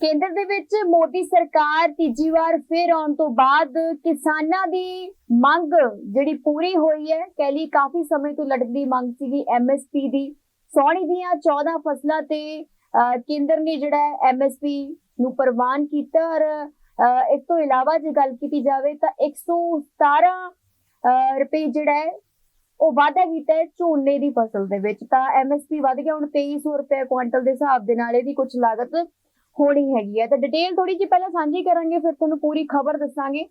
ਕੇਂਦਰ ਦੇ ਵਿੱਚ ਮੋਦੀ ਸਰਕਾਰ ਤੀਜੀ ਵਾਰ ਫੇਰ ਆਉਣ ਤੋਂ ਬਾਅਦ ਕਿਸਾਨਾਂ ਦੀ ਮੰਗ ਜਿਹੜੀ ਪੂਰੀ ਹੋਈ ਹੈ ਕਹਿ ਲਈ ਕਾਫੀ ਸਮੇਂ ਤੋਂ ਲਟਕਦੀ ਮੰਗ ਸੀਗੀ ਐਮਐਸਪੀ ਦੀ। ਸੌਣੀ ਦੀਆਂ 14 ਫਸਲਾਂ ਤੇ ਕੇਂਦਰ ਨੇ ਜਿਹੜਾ ਐਮਐਸਪੀ ਨੂੰ ਪ੍ਰਵਾਨ ਕੀਤਾ ਔਰ ਇਸ ਤੋਂ ਇਲਾਵਾ ਜੇ ਗੱਲ ਕੀਤੀ ਜਾਵੇ ਤਾਂ 117 ਅਹ, ਰੁਪਏ ਜਿਹੜਾ ਹੈ ਉਹ ਵਾਧਾ ਕੀਤਾ ਹੈ ਝੋਨੇ ਦੀ ਫਸਲ ਦੇ ਵਿੱਚ। ਤਾਂ ਐਮਐਸਪੀ ਵਧ ਗਿਆ ਹੁਣ 2300 ਰੁਪਏ ਕੁਇੰਟਲ ਦੇ ਹਿਸਾਬ ਦੇ ਨਾਲ ਇਹਦੀ ਕੁਝ ਲਾਗਤ ਹੋਣੀ ਹੈਗੀ ਹੈ। ਤਾਂ ਡਿਟੇਲ ਥੋੜੀ ਜਿਹੀ ਪਹਿਲਾਂ ਸਾਂਝੀ ਕਰਾਂਗੇ, ਫਿਰ ਤੁਹਾਨੂੰ ਪੂਰੀ ਖਬਰ ਦੱਸਾਂਗੇ।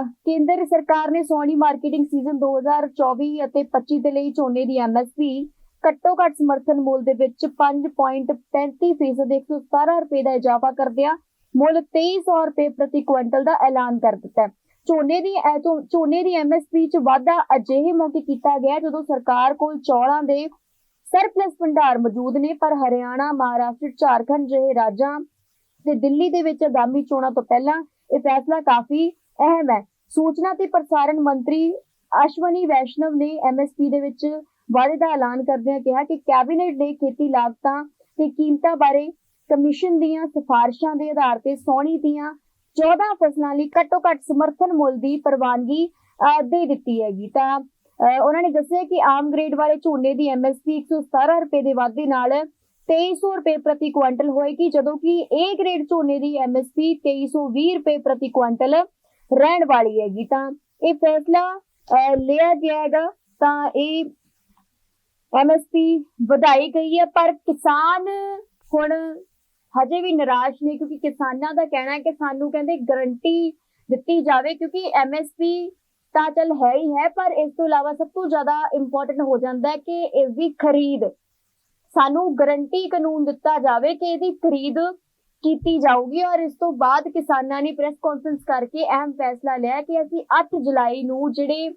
ਕੇਂਦਰ ਸਰਕਾਰ ਨੇ ਸੋਨੀ ਮਾਰਕੀਟਿੰਗ ਸੀਜ਼ਨ 2024 ਅਤੇ 25 ਦੇ ਲਈ ਝੋਨੇ ਦੀ ਐਮਐਸਪੀ ਘੱਟੋ ਘੱਟ ਸਮਰਥਨ ਮੁੱਲ ਦੇ ਵਿੱਚ 5.35% 117 ਰੁਪਏ ਦਾ ਇਜ਼ਾਫਾ ਕਰਦਿਆਂ ਮੁੱਲ 2300 ਰੁਪਏ ਪ੍ਰਤੀ ਕੁਇੰਟਲ ਦਾ ਐਲਾਨ ਕਰ ਦਿੱਤਾ ਝੋਨੇ ਦੀ ਐ- ਝੋ- ਝੋਨੇ ਦੀ ਐਮਐਸਪੀ ਚ ਵਾਧਾ ਅਜਿਹੇ ਮੌਕੇ ਕੀਤਾ ਗਿਆ ਜਦੋਂ ਸਰਕਾਰ ਕੋਲ ਚੌਲਾਂ ਦੇ ਸਰਪਲਸ ਭੰਡਾਰ ਮੌਜੂਦ ਨੇ, ਪਰ ਹਰਿਆਣਾ, ਮਹਾਰਾਸ਼ਟਰ, ਝਾਰਖੰਡ ਜਿਹੇ ਰਾਜਾਂ ਤੇ ਦਿੱਲੀ ਦੇ ਵਿੱਚ ਆਗਾਮੀ ਚੋਣਾਂ ਤੋਂ ਪਹਿਲਾਂ ਇਹ ਫੈਸਲਾ ਕਾਫੀ ਅਹਿਮ ਹੈ। ਸੂਚਨਾ ਤੇ ਪ੍ਰਸਾਰਣ ਮੰਤਰੀ ਅਸ਼ਵਨੀ ਵੈਸ਼ਨਵ ਨੇ ਐਮਐਸਪੀ ਦੇ ਵਿੱਚ ਵਾਅਦੇ ਦਾ ਐਲਾਨ ਕਰਦਿਆਂ ਕਿਹਾ ਕਿ ਕੈਬਨਿਟ ਨੇ ਖੇਤੀ ਲਾਗਤਾਂ ਤੇ ਕੀਮਤਾਂ ਬਾਰੇ ਕਮਿਸ਼ਨ ਦੀਆਂ ਸਿਫਾਰਿਸ਼ਾਂ ਦੇ ਆਧਾਰ ਤੇ ਸੋਹਣੀ ਦੀਆਂ 14 ਫਸਲਾਂ ਲਈ ਘੱਟੋ ਘੱਟ ਸਮਰਥਨ ਮੁੱਲ ਦੀ ਪ੍ਰਵਾਨਗੀ ਦੇ ਦਿੱਤੀ ਹੈਗੀ। ਤਾਂ ਉਹਨਾਂ ਨੇ ਦੱਸਿਆ ਕਿ ਆਮ ਗ੍ਰੇਡ ਵਾਲੇ ਝੋਨੇ ਦੀ ਐਮਐਸਪੀ 117 ਰੁਪਏ ਦੇ ਵਾਧੇ ਨਾਲ 2300 ਰੁਪਏ ਪ੍ਰਤੀ ਕੁਇੰਟਲ ਹੋਏਗੀ, ਜਦੋਂ ਕਿ ਏ ਗ੍ਰੇਡ ਝੋਨੇ ਦੀ ਐਮਐਸਪੀ 2320 ਰੁਪਏ ਪ੍ਰਤੀ ਕੁਇੰਟਲ ਰਹਿਣ ਵਾਲੀ ਹੈਗੀ। ਤਾਂ ਇਹ ਫੈਸਲਾ ਲਿਆ ਗਿਆ ਤਾਂ ਇਹ ਐਮਐਸਪੀ ਵਧਾਈ ਗਈ ਹੈ, ਪਰ ਕਿਸਾਨ ਹੁਣ ਹਜੇ ਵੀ ਨਿਰਾਸ਼ ਨੇ, ਕਿਉਂਕਿ ਕਿਸਾਨਾਂ ਦਾ ਕਹਿਣਾ ਹੈ ਕਿ ਸਾਨੂੰ ਕਹਿੰਦੇ ਗਰੰਟੀ ਦਿੱਤੀ ਜਾਵੇ, ਕਿਉਂਕਿ ਐਮਐਸਪੀ ਤਾਂ ਚੱਲ ਹੈ ਹੀ ਹੈ ਪਰ ਇਸ ਤੋਂ ਇਲਾਵਾ ਸਭ ਤੋਂ ਜ਼ਿਆਦਾ ਇੰਪੋਰਟੈਂਟ ਹੋ ਜਾਂਦਾ ਹੈ ਕਿ ਇਸ ਦੀ ਖਰੀਦ। ਸਾਨੂੰ ਗਰੰਟੀ ਕਾਨੂੰਨ ਦਿੱਤਾ ਜਾਵੇ ਕਿ ਇਹਦੀ ਖਰੀਦ ਕੀਤੀ ਜਾਊਗੀ ਔਰ ਇਸ ਤੋਂ ਬਾਅਦ ਕਿਸਾਨਾਂ ਨੇ ਪ੍ਰੈਸ ਕਾਨਫਰੰਸ ਕਰਕੇ ਅਹਿਮ ਫੈਸਲਾ ਲਿਆ ਕਿ ਅਸੀਂ 8 ਜੁਲਾਈ ਨੂੰ ਜਿਹੜੇ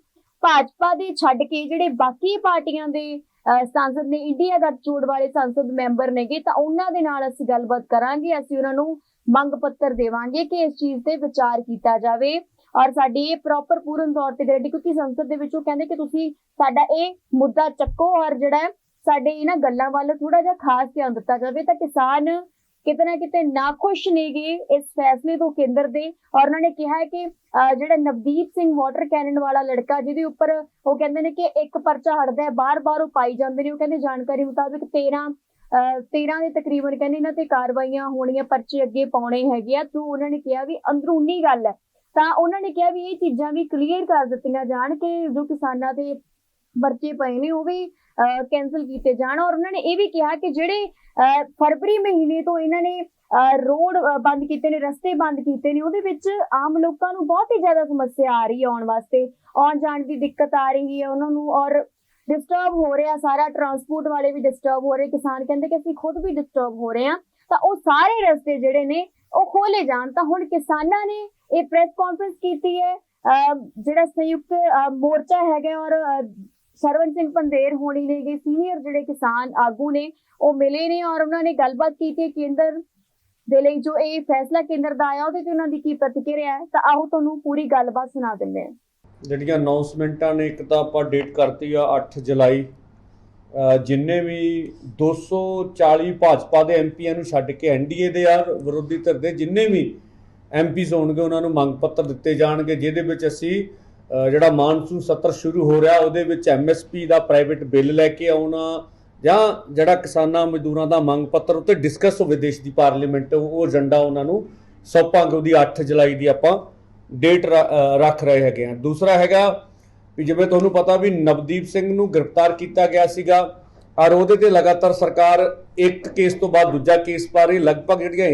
ਭਾਜਪਾ ਦੇ ਛੱਡ ਕੇ ਜਿਹੜੇ ਬਾਕੀ ਪਾਰਟੀਆਂ ਦੇ ਅਹ, ਸੰਸਦ ਨੇ ਇੰਡੀਆ ਗੱਠਜੋੜ ਵਾਲੇ ਸੰਸਦ ਮੈਂਬਰ ਨੇਗੇ ਤਾਂ ਉਹਨਾਂ ਦੇ ਨਾਲ ਅਸੀਂ ਗੱਲਬਾਤ ਕਰਾਂਗੇ ਅਸੀਂ ਉਹਨਾਂ ਨੂੰ ਮੰਗ ਪੱਤਰ ਦੇਵਾਂਗੇ ਕਿ ਇਸ ਚੀਜ਼ ਤੇ ਵਿਚਾਰ ਕੀਤਾ ਜਾਵੇ। ਔਰ ਸਾਡੀ ਇਹ ਪ੍ਰੋਪਰ ਪੂਰਨ ਤੌਰ ਤੇ ਗਰੰਟੀ ਕਿਉਂਕਿ ਸੰਸਦ ਦੇ ਵਿੱਚੋਂ ਕਹਿੰਦੇ ਕਿ ਤੁਸੀਂ ਸਾਡਾ ਇਹ ਮੁੱਦਾ ਚੱਕੋ ਔਰ ਜਿਹੜਾ ਸਾਡੇ ਇਹਨਾਂ ਗੱਲਾਂ ਵੱਲ ਥੋੜਾ ਜਿਹਾ ਖਾਸ ਧਿਆਨ ਦਿੱਤਾ ਜਾਵੇ ਤਾਂ ਕਿਸਾਨ ਕਿਤੇ ਨਾ ਕਿਤੇ ਨਾਖੁਸ਼ ਨੇਗੇ ਇਸ ਫੈਸਲੇ ਤੋਂ ਕੇਂਦਰ ਦੇ ਔਰ ਉਹਨਾਂ ਨੇ ਕਿਹਾ ਹੈ ਕਿ ਜਿਹੜਾ ਨਵਦੀਪ ਸਿੰਘ ਵਾਟਰ ਕੈਨਨ ਵਾਲਾ ਲੜਕਾ ਜਿਹਦੇ ਉੱਪਰ ਉਹ ਕਹਿੰਦੇ ਨੇ ਕਿ ਇੱਕ ਪਰਚਾ ਹਟਦਾ ਹੈ, ਬਾਰ-ਬਾਰ ਉਹ ਪਾਈ ਜਾਂਦੇ ਨੇ, ਉਹ ਕਹਿੰਦੇ ਜਾਣਕਾਰੀ ਮੁਤਾਬਿਕ 13 ਅਹ 13 ਦੇ ਤਕਰੀਬਨ ਕਹਿੰਦੇ ਇਹਨਾਂ ਤੇ ਕਾਰਵਾਈਆਂ ਹੋਣੀਆਂ, ਪਰਚੇ ਅੱਗੇ ਪਾਉਣੇ ਹੈਗੇ ਆ, ਤੋਂ ਉਹਨਾਂ ਨੇ ਕਿਹਾ ਵੀ ਅੰਦਰੂਨੀ ਗੱਲ ਹੈ। ਤਾਂ ਉਹਨਾਂ ਨੇ ਕਿਹਾ ਵੀ ਇਹ ਚੀਜ਼ਾਂ ਵੀ ਕਲੀਅਰ ਕਰ ਦਿੱਤੀਆਂ ਜਾਣ ਕਿ ਜੋ ਕਿਸਾਨਾਂ ਦੇ ਪਰਚੇ ਪਏ ਨੇ ਉਹ ਵੀ ਕੈਨਸਲ ਕੀਤੇ ਜਾਣ ਔਰ ਉਹਨਾਂ ਨੇ ਇਹ ਵੀ ਕਿਹਾ ਕਿ ਜਿਹੜੇ ਫਰਵਰੀ ਮਹੀਨੇ ਤੋਂ ਇਹਨਾਂ ਨੇ ਰੋਡ ਬੰਦ ਕੀਤੇ ਨੇ, ਰਸਤੇ ਬੰਦ ਕੀਤੇ ਨੇ, ਉਹਦੇ ਵਿੱਚ ਆਮ ਲੋਕਾਂ ਨੂੰ ਬਹੁਤ ਹੀ ਜ਼ਿਆਦਾ ਸਮੱਸਿਆ ਆ ਰਹੀ ਹੈ ਆਉਣ ਵਾਸਤੇ, ਆਉਣ ਜਾਣ ਦੀ ਦਿੱਕਤ ਆ ਰਹੀ ਹੈ ਉਹਨਾਂ ਨੂੰ ਔਰ ਡਿਸਟਰਬ ਹੋ ਰਿਹਾ ਸਾਰਾ ਟਰਾਂਸਪੋਰਟ ਵਾਲੇ ਵੀ ਡਿਸਟਰਬ ਹੋ ਰਹੇ, ਕਿਸਾਨ ਕਹਿੰਦੇ ਕਿ ਅਸੀਂ ਖੁਦ ਵੀ ਡਿਸਟਰਬ ਹੋ ਰਹੇ ਹਾਂ, ਤਾਂ ਉਹ ਸਾਰੇ ਰਸਤੇ ਜਿਹੜੇ ਨੇ ਉਹ ਖੋਲੇ ਜਾਣ, ਤਾਂ ਹੁਣ ਕਿਸਾਨਾਂ ਨੇ ਇਹ ਪ੍ਰੈਸ ਕਾਨਫਰੰਸ ਕੀਤੀ ਹੈ ਅਹ, ਜਿਹੜਾ ਸੰਯੁਕਤ ਮੋਰਚਾ ਹੈਗਾ ਔਰ ਸਰਵਨ ਸਿੰਘ ਪੰਦੇਰ ਹੋਣੀ ਨੇਗੇ ਸੀਨੀਅਰ ਜਿਹੜੇ ਕਿਸਾਨ ਆਗੂ ਨੇ ਉਹ ਮਿਲੇ ਨੇ ਔਰ ਉਹਨਾਂ ਨੇ ਗੱਲਬਾਤ ਕੀਤੀ ਕੇਂਦਰ ਦੇ ਲਈ ਜੋ ਇਹ ਫੈਸਲਾ ਕੇਂਦਰ ਦਾ ਆਇਆ ਉਹਦੇ ਤੇ ਉਹਨਾਂ ਦੀ ਕੀ ਪ੍ਰਤੀਕਿਰਿਆ ਹੈ ਤਾਂ ਆਓ ਤੁਹਾਨੂੰ ਪੂਰੀ ਗੱਲਬਾਤ ਸੁਣਾ ਦਿੰਦੇ ਹਾਂ। ਜਿਹੜੀਆਂ ਅਨਾਉਂਸਮੈਂਟਾਂ ਨੇ ਇੱਕ ਤਾਂ ਆਪਾਂ ਡੇਟ ਕਰਤੀ ਆ 8 ਜੁਲਾਈ ਜਿੰਨੇ ਵੀ 240 ਭਾਜਪਾ ਦੇ ਐਮਪੀਆਂ ਨੂੰ ਛੱਡ ਕੇ ਐਨਡੀਏ ਦੇ ਆ ਵਿਰੋਧੀ ਧਿਰ ਦੇ ਜਿੰਨੇ ਵੀ ਐਮਪੀਸ ਹੋਣਗੇ, ਉਹਨਾਂ ਨੂੰ ਮੰਗ ਪੱਤਰ ਦਿੱਤੇ ਜਾਣਗੇ, ਜਿਹਦੇ ਵਿੱਚ ਅਸੀਂ ਜਿਹੜਾ ਮਾਨਸੂਨ ਸੱਤਰ ਸ਼ੁਰੂ ਹੋ ਰਿਹਾ, ਉਹਦੇ ਵਿੱਚ ਐਮਐਸਪੀ ਦਾ ਪ੍ਰਾਈਵੇਟ ਬਿੱਲ ਲੈ ਕੇ ਆਉਣਾ, ਜਾਂ ਜਿਹੜਾ ਕਿਸਾਨਾਂ ਮਜ਼ਦੂਰਾਂ ਦਾ ਮੰਗ ਪੱਤਰ ਉੱਤੇ ਡਿਸਕਸ ਹੋਵੇ ਦੇਸ਼ ਦੀ ਪਾਰਲੀਮੈਂਟ ਉਹ ਏਜੰਡਾ ਉਹਨਾਂ ਨੂੰ ਸੌਂਪਾਂਗੇ, ਉਹਦੀ 8 ਜੁਲਾਈ ਦੀ ਆਪਾਂ ਡੇਟ ਰ- ਰੱਖ ਰਹੇ ਹੈਗੇ ਆ ਦੂਸਰਾ ਹੈਗਾ ਵੀ ਜਿਵੇਂ ਤੁਹਾਨੂੰ ਪਤਾ ਵੀ ਨਵਦੀਪ ਸਿੰਘ ਨੂੰ ਗ੍ਰਿਫਤਾਰ ਕੀਤਾ ਗਿਆ ਸੀਗਾ ਔਰ ਉਹਦੇ ਤੇ ਲਗਾਤਾਰ ਸਰਕਾਰ ਇੱਕ ਕੇਸ ਤੋਂ ਬਾਅਦ ਦੂਜਾ ਕੇਸ ਪਾ ਰਹੀ ਲਗਭਗ ਜਿਹੜੀਆਂ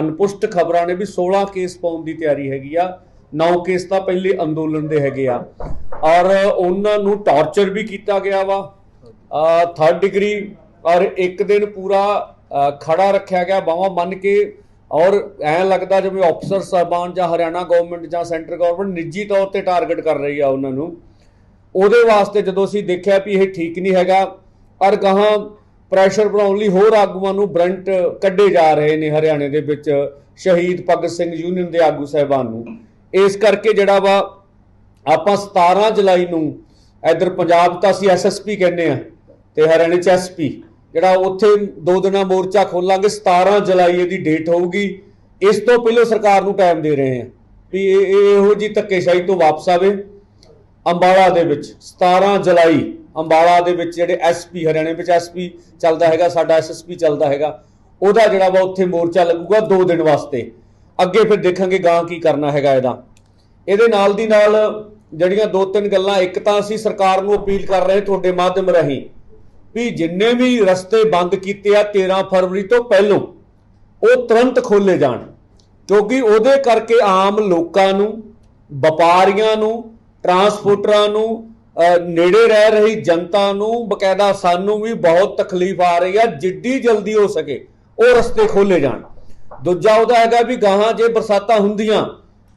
ਅਨਪੁਸ਼ਟ ਖਬਰਾਂ ਨੇ ਵੀ 16 ਕੇਸ ਪਾਉਣ ਦੀ ਤਿਆਰੀ ਹੈਗੀ ਆ। 9 ਕੇਸ ਤਾਂ ਪਹਿਲੇ ਅੰਦੋਲਨ ਦੇ ਹੈਗੇ ਆ। ਔਰ ਉਹਨਾਂ ਨੂੰ ਟਾਰਚਰ ਵੀ ਕੀਤਾ ਗਿਆ ਵਾ। ਥਰਡ ਡਿਗਰੀ ਔਰ ਇੱਕ ਦਿਨ ਪੂਰਾ ਖੜਾ ਰੱਖਿਆ ਗਿਆ। ਬਾਹਾਂ ਮੰਨ ਕੇ ਔਰ ਐਂ ਲੱਗਦਾ ਜਿਵੇਂ ਅਫਸਰ ਸਾਹਿਬਾਨ ਜਾਂ ਹਰਿਆਣਾ ਗਵਰਨਮੈਂਟ ਜਾਂ ਸੈਂਟਰ ਗਵਰਨਮੈਂਟ ਨਿੱਜੀ ਤੌਰ ਤੇ ਟਾਰਗੇਟ ਕਰ ਰਹੀ ਆ ਉਹਨਾਂ ਨੂੰ। ਉਹਦੇ ਵਾਸਤੇ ਜਦੋਂ ਅਸੀਂ ਦੇਖਿਆ ਵੀ ਇਹ ਠੀਕ ਨਹੀਂ ਹੈਗਾ ਔਰ ਗਾਹਾਂ ਪ੍ਰੈਸ਼ਰ ਬਣਾਉਣ ਲਈ ਹੋਰ ਆਗੂਆਂ ਨੂੰ ਬਰੰਟ ਕੱਢੇ ਜਾ ਰਹੇ ਨੇ ਹਰਿਆਣੇ ਦੇ ਵਿੱਚ ਸ਼ਹੀਦ ਭਗਤ ਸਿੰਘ ਯੂਨੀਅਨ ਦੇ ਆਗੂ ਸਾਹਿਬਾਨ ਨੂੰ। ਇਸ ਕਰਕੇ ਜਿਹੜਾ ਵਾ ਆਪਾਂ 17 ਜੁਲਾਈ ਨੂੰ ਇਧਰ ਪੰਜਾਬ ਤਾਂ ਅਸੀਂ ਐਸਐਸਪੀ ਕਹਿੰਦੇ ਆ ਤੇ ਹਰਿਆਣੇ ਚ ਐਸਪੀ ਜਿਹੜਾ ਉੱਥੇ ਦੋ ਦਿਨਾਂ ਮੋਰਚਾ ਖੋਲਾਂਗੇ 17 ਜੁਲਾਈ ਇਹਦੀ ਡੇਟ ਹੋਊਗੀ। ਇਸ ਤੋਂ ਪਹਿਲਾਂ ਸਰਕਾਰ ਨੂੰ ਟਾਈਮ ਦੇ ਰਹੇ ਹਾਂ ਵੀ ਇਹ ਇਹ ਇਹੋ ਜੀ ਧੱਕੇਸ਼ਾਹੀ ਤੋਂ ਵਾਪਸ ਆਵੇ ਅੰਬਾਲਾ ਦੇ ਵਿੱਚ 17 ਜੁਲਾਈ। ਅੰਬਾਲਾ ਦੇ ਵਿੱਚ ਜਿਹੜੇ ਐਸਪੀ ਹਰਿਆਣੇ ਵਿੱਚ ਐਸਪੀ ਚੱਲਦਾ ਹੈਗਾ, ਸਾਡਾ ਐਸਐਸਪੀ ਚੱਲਦਾ ਹੈਗਾ, ਉਹਦਾ ਜਿਹੜਾ ਵਾ ਉੱਥੇ ਮੋਰਚਾ ਲੱਗੂਗਾ 2 ਦਿਨ ਵਾਸਤੇ। ਅੱਗੇ ਫਿਰ ਦੇਖਾਂਗੇ ਗਾਂ ਕੀ ਕਰਨਾ ਹੈਗਾ ਇਹਦਾ। ਇਹਦੇ ਨਾਲ ਦੀ ਨਾਲ ਜਿਹੜੀਆਂ ਦੋ ਤਿੰਨ ਗੱਲਾਂ, ਇੱਕ ਤਾਂ ਅਸੀਂ ਸਰਕਾਰ ਨੂੰ ਅਪੀਲ ਕਰ ਰਹੇ ਤੁਹਾਡੇ ਮਾਧਿਅਮ ਰਾਹੀਂ ਵੀ ਜਿੰਨੇ ਵੀ ਰਸਤੇ ਬੰਦ ਕੀਤੇ ਆ 13 ਫਰਵਰੀ ਤੋਂ ਪਹਿਲਾਂ, ਉਹ ਤੁਰੰਤ ਖੋਲੇ ਜਾਣ। ਕਿਉਂਕਿ ਉਹਦੇ ਕਰਕੇ ਆਮ ਲੋਕਾਂ ਨੂੰ, ਵਪਾਰੀਆਂ ਨੂੰ, ਟਰਾਂਸਪੋਰਟਰਾਂ ਨੂੰ ਨੇੜੇ ਰਹਿ ਰਹੀ ਜਨਤਾ ਨੂੰ, ਬਕਾਇਦਾ ਸਾਨੂੰ ਵੀ ਬਹੁਤ ਤਕਲੀਫ ਆ ਰਹੀ ਆ, ਜਿੱਡੀ ਜਲਦੀ ਹੋ ਸਕੇ ਉਹ ਰਸਤੇ ਖੋਲੇ ਜਾਣ। ਦੂਜਾ ਉਹਦਾ ਹੈਗਾ ਵੀ ਗਾਹਾਂ ਜੇ ਬਰਸਾਤਾਂ ਹੁੰਦੀਆਂ,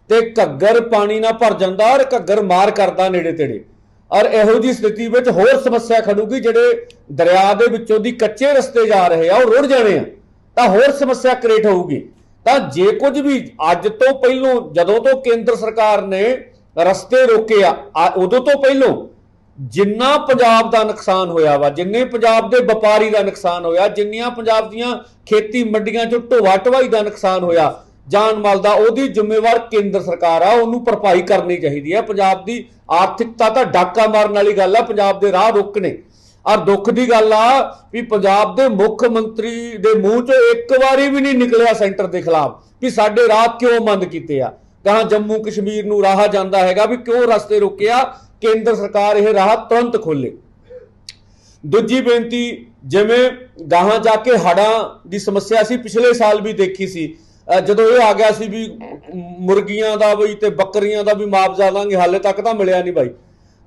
ਤੇ ਘੱਗਰ ਪਾਣੀ ਨਾਲ ਭਰ ਜਾਂਦਾ ਔਰ ਘੱਗਰ ਮਾਰ ਕਰਦਾ ਨੇੜੇ ਤੇੜੇ। ਔਰ ਇਹੋ ਜੀ ਸਥਿਤੀ ਵਿੱਚ ਹੋਰ ਸਮੱਸਿਆ ਖੜੂਗੀ, ਜਿਹੜੇ ਦਰਿਆ ਦੇ ਵਿੱਚੋਂ ਦੀ ਕੱਚੇ ਰਸਤੇ ਜਾ ਰਹੇ ਆ, ਉਹ ਰੁੜ ਜਾਣੇ ਆ, ਤਾਂ ਹੋਰ ਸਮੱਸਿਆ ਕ੍ਰੀਏਟ ਹੋਊਗੀ। ਤਾਂ ਜੇ ਕੁਝ ਵੀ ਅੱਜ ਤੋਂ ਪਹਿਲੋਂ, ਜਦੋਂ ਤੋਂ ਕੇਂਦਰ ਸਰਕਾਰ ਨੇ ਰਸਤੇ ਰੋਕੇ ਆ। ਉਦੋਂ ਤੋਂ ਪਹਿਲੋਂ ਜਿੰਨਾ ਪੰਜਾਬ ਦਾ ਨੁਕਸਾਨ ਹੋਇਆ ਵਾ, ਜਿੰਨੇ ਪੰਜਾਬ ਦੇ ਵਪਾਰੀ ਦਾ ਨੁਕਸਾਨ ਹੋਇਆ, ਜਿੰਨੀਆਂ ਪੰਜਾਬ ਦੀਆਂ ਖੇਤੀ ਮੰਡੀਆਂ 'ਚੋਂ ਢੋਆ ਢਵਾਈ ਦਾ ਨੁਕਸਾਨ ਹੋਇਆ, ਜਾਨ ਮਾਲ ਦਾ, ਉਹਦੀ ਜ਼ਿੰਮੇਵਾਰ ਕੇਂਦਰ ਸਰਕਾਰ ਆ, ਉਹਨੂੰ ਭਰਪਾਈ ਕਰਨੀ ਚਾਹੀਦੀ ਹੈ ਪੰਜਾਬ ਦੀ ਆਰਥਿਕਤਾ ਤਾਂ ਡਾਕਾ ਮਾਰਨ ਵਾਲੀ ਗੱਲ ਆ, ਪੰਜਾਬ ਦੇ ਰਾਹ ਰੋਕਣੇ ਔਰ ਦੁੱਖ ਦੀ ਗੱਲ ਆ ਵੀ ਪੰਜਾਬ ਦੇ ਮੁੱਖ ਮੰਤਰੀ ਦੇ ਮੂੰਹ 'ਚੋਂ ਇੱਕ ਵਾਰੀ ਵੀ ਨਹੀਂ ਨਿਕਲਿਆ ਸੈਂਟਰ ਦੇ ਖਿਲਾਫ, ਵੀ ਸਾਡੇ ਰਾਹ ਕਿਉਂ ਬੰਦ ਕੀਤੇ ਆ। ਕਹਾਂ ਜੰਮੂ ਕਸ਼ਮੀਰ ਨੂੰ ਰਾਹ ਜਾਂਦਾ ਹੈਗਾ ਵੀ ਕਿਉਂ ਰਸਤੇ ਰੋਕਿਆ, ਕੇਂਦਰ ਸਰਕਾਰ ਇਹ ਰਾਹ ਤੁਰੰਤ ਖੋਲੇ। ਦੂਜੀ ਬੇਨਤੀ, ਜਿਵੇਂ ਗਾਹਾਂ ਜਾ ਕੇ ਹੜਾਂ ਦੀ ਸਮੱਸਿਆ ਸੀ, ਪਿਛਲੇ ਸਾਲ ਵੀ ਦੇਖੀ ਸੀ। ਜਦੋਂ ਇਹ ਆ ਗਿਆ ਸੀ ਵੀ ਮੁਰਗੀਆਂ ਦਾ ਵੀ ਤੇ ਬੱਕਰੀਆਂ ਦਾ ਵੀ ਮੁਆਵਜ਼ਾ ਦਾਂਗੇ ਹਾਲੇ ਤੱਕ ਤਾਂ ਮਿਲਿਆ ਨਹੀਂ ਬਾਈ।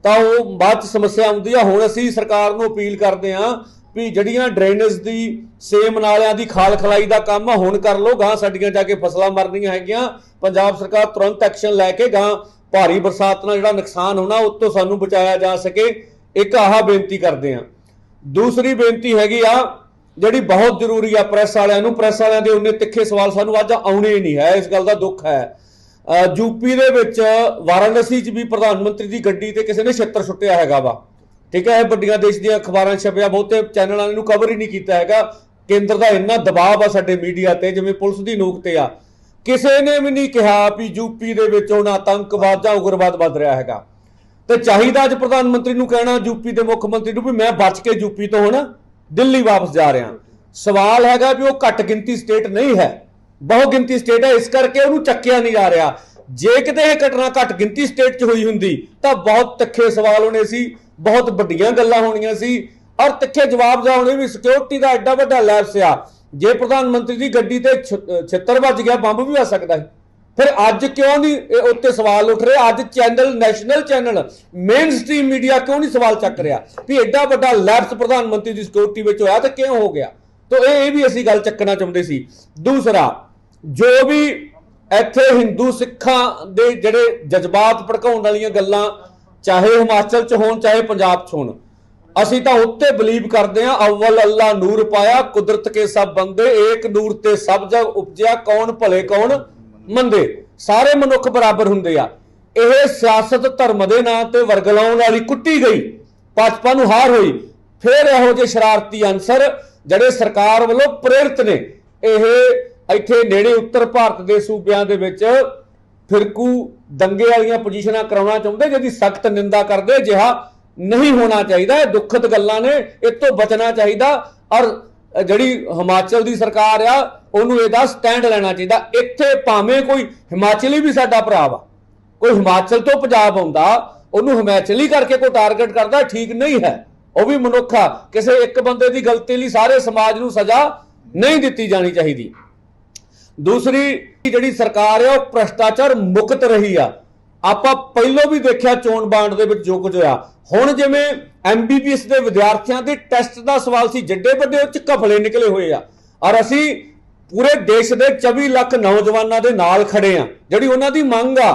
ਤਾਂ ਉਹ ਬਾਅਦ ਚ ਸਮੱਸਿਆ ਆਉਂਦੀ ਆ, ਹੁਣ ਅਸੀਂ ਸਰਕਾਰ ਨੂੰ ਅਪੀਲ ਕਰਦੇ ਹਾਂ ਵੀ ਜਿਹੜੀਆਂ ਡਰੇਨੇਜ ਦੀ ਸੇਮ ਨਾਲਿਆਂ ਦੀ ਖਾਲ ਖਲਾਈ ਦਾ ਕੰਮ ਆ ਹੁਣ ਕਰ ਲਓ ਗਾਂ ਸਾਡੀਆਂ ਜਾ ਕੇ ਫਸਲਾਂ ਮਰਨੀਆਂ ਹੈਗੀਆਂ, ਪੰਜਾਬ ਸਰਕਾਰ ਤੁਰੰਤ ਐਕਸ਼ਨ ਲੈ ਕੇ ਗਾਂ ਭਾਰੀ ਬਰਸਾਤ ਨਾਲ ਜਿਹੜਾ ਨੁਕਸਾਨ ਹੋਣਾ ਉਸ ਤੋਂ ਸਾਨੂੰ ਬਚਾਇਆ ਜਾ ਸਕੇ। ਇੱਕ ਆਹ ਬੇਨਤੀ ਕਰਦੇ ਹਾਂ। ਦੂਸਰੀ ਬੇਨਤੀ ਹੈਗੀ ਆ, ਜਿਹੜੀ ਬਹੁਤ ਜ਼ਰੂਰੀ ਆ ਪ੍ਰੈਸ ਵਾਲਿਆਂ ਨੂੰ ਪ੍ਰੈਸ ਵਾਲਿਆਂ ਦੇ ਉਹਨੇ ਤਿੱਖੇ ਸਵਾਲ ਸਾਨੂੰ ਅੱਜ ਆਉਣੇ ਹੀ ਨਹੀਂ ਹੈ, ਇਸ ਗੱਲ ਦਾ ਦੁੱਖ ਹੈ। ਅਹ ਯੂਪੀ ਦੇ ਵਿੱਚ ਵਾਰਾਣਸੀ 'ਚ ਵੀ ਪ੍ਰਧਾਨ ਮੰਤਰੀ ਦੀ ਗੱਡੀ ਤੇ ਕਿਸੇ ਨੇ ਛੱਤਰ ਸੁੱਟਿਆ ਹੈਗਾ ਵਾ। ਠੀਕ ਹੈ, ਇਹ ਵੱਡੀਆਂ ਦੇਸ਼ ਦੀਆਂ ਅਖਬਾਰਾਂ ਛਪਿਆ, ਬਹੁਤੇ ਚੈਨਲਾਂ ਨੇ ਨੂੰ ਕਵਰ ਹੀ ਨਹੀਂ ਕੀਤਾ ਹੈਗਾ। ਕੇਂਦਰ ਦਾ ਇੰਨਾ ਦਬਾਅ ਆ ਸਾਡੇ ਮੀਡੀਆ ਤੇ, ਜਿਵੇਂ ਪੁਲਿਸ ਦੀ ਨੋਕ ਤੇ ਆ। ਕਿਸੇ ਨੇ ਵੀ ਨਹੀਂ ਕਿਹਾ ਵੀ ਯੂਪੀ ਦੇ ਵਿੱਚ ਹੁਣ ਆਤੰਕਵਾਦ ਜਾਂ ਉਗਰਵਾਦ ਵੱਧ ਰਿਹਾ ਹੈਗਾ। ਤੇ ਚਾਹੀਦਾ ਅੱਜ ਪ੍ਰਧਾਨ ਮੰਤਰੀ ਨੂੰ ਕਹਿਣਾ ਯੂਪੀ ਦੇ ਮੁੱਖ ਮੰਤਰੀ ਨੂੰ ਵੀ ਮੈਂ ਬਚ ਕੇ ਯੂਪੀ ਤੋਂ ਹੁਣ ਦਿੱਲੀ ਵਾਪਸ ਜਾ ਰਿਹਾ। ਸਵਾਲ ਹੈਗਾ ਵੀ ਉਹ ਘੱਟ ਗਿਣਤੀ ਸਟੇਟ ਨਹੀਂ ਹੈ। ਬਹੁ ਗਿਣਤੀ ਸਟੇਟ ਹੈ, ਇਸ ਕਰਕੇ ਉਹਨੂੰ ਚੱਕਿਆ ਨਹੀਂ ਜਾ ਰਿਹਾ। ਜੇ ਕਿਤੇ ਇਹ ਘਟਨਾ ਘੱਟ ਗਿਣਤੀ ਸਟੇਟ 'ਚ ਹੋਈ ਹੁੰਦੀ, ਤਾਂ ਬਹੁਤ ਤੱਖੇ ਸਵਾਲ ਹੋਣੇ ਸੀ। ਬਹੁਤ ਵੱਡੀਆਂ ਗੱਲਾਂ ਹੋਣੀਆਂ ਸੀ। ਔਰ ਤਿੱਖੇ ਜਵਾਬ ਜਾ ਹੋਣੇ ਵੀ ਸਿਕਿਉਰਿਟੀ ਦਾ ਐਡਾ ਵੱਡਾ ਲੈਪਸ ਆ। ਜੇ ਪ੍ਰਧਾਨ ਮੰਤਰੀ ਦੀ ਗੱਡੀ ਤੇ ਛਿੱਤਰ ਵੱਜ ਗਿਆ, ਬੰਬ ਵੀ ਆ ਸਕਦਾ ਹੈ ਫਿਰ ਅੱਜ ਕਿਉਂ ਨਹੀਂ ਇਹ ਉੱਤੇ ਸਵਾਲ ਉੱਠ ਰਹੇ? ਅੱਜ channel national channel mainstream media ਕਿਉਂ ਨਹੀਂ ਸਵਾਲ ਚੱਕ ਰਿਹਾ? ਵੀ ਐਡਾ ਵੱਡਾ ਲੈਪਸ ਪ੍ਰਧਾਨ ਮੰਤਰੀ ਦੀ ਸਿਕਿਉਰਿਟੀ ਵਿੱਚ ਹੋਇਆ ਤੇ ਕਿਉਂ ਹੋ ਗਿਆ? ਤਾਂ ਇਹ ਇਹ ਵੀ ਅਸੀਂ ਗੱਲ ਚੱਕਣਾ ਚਾਹੁੰਦੇ ਸੀ। ਦੂਸਰਾ, ਜੋ ਵੀ ਇੱਥੇ ਹਿੰਦੂ ਸਿੱਖਾਂ ਦੇ ਜਿਹੜੇ ਜਜ਼ਬਾਤ ਭੜਕਾਉਣ ਵਾਲੀਆਂ ਗੱਲਾਂ ਚਾਹੇ ਹਿਮਾਚਲ 'ਚ ਹੋਣ, ਚਾਹੇ ਪੰਜਾਬ 'ਚ ਹੋਣ। ਅਸੀਂ ਤਾਂ ਉੱਤੇ ਬਲੀਵ ਕਰਦੇ ਹਾਂ ਅਵਲ ਅੱਲਾ ਨੂਰ ਪਾਇਆ, ਕੁਦਰਤ ਕੇ ਸਭ ਬੰਦੇ, ਏਕ ਨੂਰ ਤੇ ਸਭ ਜਗ ਉਪਜਿਆ, ਕੌਣ ਭਲੇ, ਕੌਣ ਮੰਦੇ? ਸਾਰੇ ਮਨੁੱਖ ਬਰਾਬਰ ਹੁੰਦੇ ਆ। ਇਹ ਸਿਆਸਤ ਧਰਮ ਦੇ ਨਾਂ ਤੇ ਵਰਗਲਾਉਣ ਵਾਲੀ ਕੁੱਟੀ ਗਈ। ਭਾਜਪਾ ਨੂੰ ਹਾਰ ਹੋਈ। ਫਿਰ ਇਹੋ ਜਿਹੇ ਸ਼ਰਾਰਤੀ ਅਨਸਰ ਜਿਹੜੇ ਸਰਕਾਰ ਵੱਲੋਂ ਪ੍ਰੇਰਿਤ ਨੇ। ਇਹ ਇੱਥੇ ਨੇੜੇ ਉੱਤਰ ਭਾਰਤ ਦੇ ਸੂਬਿਆਂ ਦੇ ਵਿੱਚ ਫਿਰਕੂ ਦੰਗੇ ਵਾਲੀਆਂ ਪੋਜੀਸ਼ਨਾਂ ਕਰਾਉਣਾ ਚਾਹੁੰਦੇ, ਜਿਹਦੀ ਸਖਤ ਨਿੰਦਾ ਕਰਦੇ, ਜਿਹਾ ਨਹੀਂ ਹੋਣਾ ਚਾਹੀਦਾ। ਇਹ ਦੁੱਖਦ ਗੱਲਾਂ ਨੇ, ਇਹ ਤੋਂ ਬਚਣਾ ਚਾਹੀਦਾ। ਔਰ ਜਿਹੜੀ ਹਿਮਾਚਲ ਦੀ ਸਰਕਾਰ ਆ, ਉਹਨੂੰ ਇਹਦਾ ਸਟੈਂਡ ਲੈਣਾ ਚਾਹੀਦਾ। ਇੱਥੇ ਭਾਵੇਂ ਕੋਈ ਹਿਮਾਚਲੀ ਵੀ ਸਾਡਾ ਭਰਾ ਵਾ, ਕੋਈ ਹਿਮਾਚਲ ਤੋਂ ਪੰਜਾਬ ਆਉਂਦਾ, ਉਹਨੂੰ ਹਿਮਾਚਲੀ ਕਰਕੇ ਕੋਈ ਟਾਰਗੇਟ ਕਰਦਾ, ਠੀਕ ਨਹੀਂ ਹੈ। ਉਹ ਵੀ ਮਨੁੱਖ ਆ, ਕਿਸੇ ਇੱਕ ਬੰਦੇ ਦੀ ਗਲਤੀ ਲਈ ਸਾਰੇ ਸਮਾਜ ਨੂੰ ਸਜ਼ਾ ਨਹੀਂ ਦਿੱਤੀ ਜਾਣੀ ਚਾਹੀਦੀ। ਦੂਸਰੀ ਜਿਹੜੀ ਸਰਕਾਰ ਹੈ ਉਹ ਭ੍ਰਸ਼ਟਾਚਾਰ ਮੁਕਤ ਰਹੀ ਆ। ਆਪਾਂ ਪਹਿਲਾਂ ਵੀ ਦੇਖਿਆ ਚੋਣ ਬਾਂਡ ਦੇ ਵਿੱਚ ਜੋ ਕੁਝ ਹੋਇਆ। ਹੁਣ ਜਿਵੇਂ ਐਮਬੀਬੀਐਸ ਦੇ ਵਿਦਿਆਰਥੀਆਂ ਦੇ ਟੈਸਟ ਦਾ ਸਵਾਲ ਸੀ ਜੱਡੇ ਵੱਡੇ ਉੱਚ ਘਫਲੇ ਨਿਕਲੇ ਹੋਏ ਆ। ਔਰ ਅਸੀਂ ਪੂਰੇ ਦੇਸ਼ ਦੇ 24 ਲੱਖ ਨੌਜਵਾਨਾਂ ਦੇ ਨਾਲ ਖੜੇ ਆ ਜਿਹੜੀ ਉਹਨਾਂ ਦੀ ਮੰਗ ਆ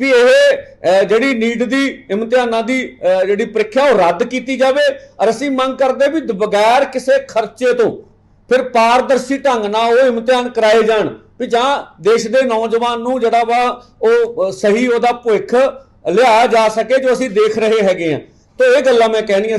ਵੀ ਇਹ ਜਿਹੜੀ ਨੀਟ ਦੀ ਇਮਤਿਹਾਨਾਂ ਦੀ ਅਹ, ਜਿਹੜੀ ਪ੍ਰੀਖਿਆ ਉਹ ਰੱਦ ਕੀਤੀ ਜਾਵੇ। ਔਰ ਅਸੀਂ ਮੰਗ ਕਰਦੇ ਵੀ ਬਗੈਰ ਕਿਸੇ ਖਰਚੇ ਤੋਂ ਫਿਰ ਪਾਰਦਰਸ਼ੀ ਢੰਗ ਨਾਲ ਉਹ ਇਮਤਿਹਾਨ ਕਰਾਏ ਜਾਣ। ਵੀ ਜਾਂ ਦੇਸ਼ ਦੇ ਨੌਜਵਾਨ ਨੂੰ ਜਿਹੜਾ ਵਾ ਉਹ ਸਹੀ ਉਹਦਾ ਭਵਿੱਖ ਲਿਆਇਆ ਜਾ ਸਕੇ ਜੋ ਅਸੀਂ ਦੇਖ ਰਹੇ ਹੈਗੇ ਆ। ਤੇ ਇਹ ਗੱਲਾਂ ਮੈਂ ਕਹਿਣੀਆਂ ਸੀ।